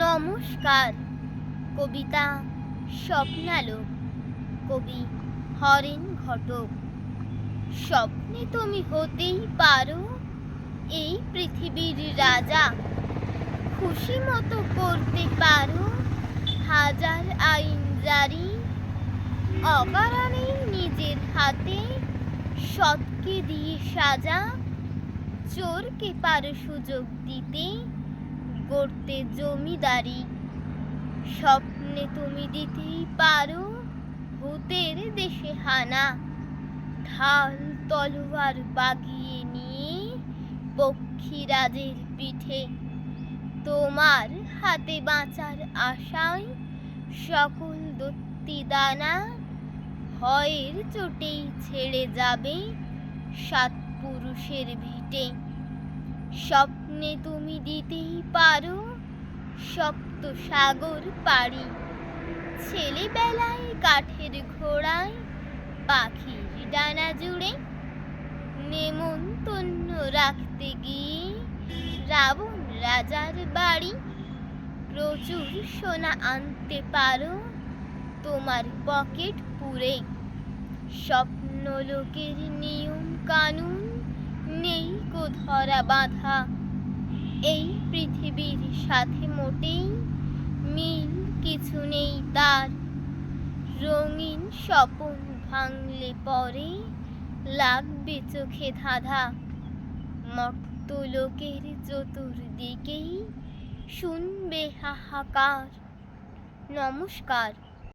নমস্কার। কবিতা স্বপ্নালোক। কবি হরেন ঘটক। স্বপ্নে তুমি হতেই পারো, এই পৃথিবীর রাজা। খুশি মতো করতে পারো, হাজার আইন জারি। অকারণে নিজের হাতে সৎকে দিয়ে সাজা। চোরকে পারো সুযোগ দিতে গড়তে জমিদারি। স্বপ্নে তুমি দিতেই পারো ভূতের দেশে হানা। ঢাল তলোয়ার বাগিয়ে নিয়ে পক্ষীরাজের পিঠে। তোমার হাতে বাঁচার আশায় সকল দত্তি দানা ভয়ের চোটেই ছেড়ে যাবে সাত পুরুষের ভিটে। স্বপ্নে তুমি দিতেই পারো, সপ্ত সাগর পাড়ি। ছেলেবেলায় কাঠের ঘোড়ায়, পাখির ডানা জুড়ে নেমন্তন্ন রাখতে গিয়ে রাবণ রাজার বাড়ি। প্রচুর সোনা আনতে পারো, তোমার পকেট পুরে। স্বপ্ন লোকের নিয়ম কানুন ধরা বাঁধা। এই পৃথিবীর সাথে মোটেই মিল কিছু নেই তার। রঙিন স্বপন ভাঙলে পরে লাগবে চোখে ধাঁধা। মর্ত লোকের চতুর্দিকেই শুনবে হাহাকার। নমস্কার।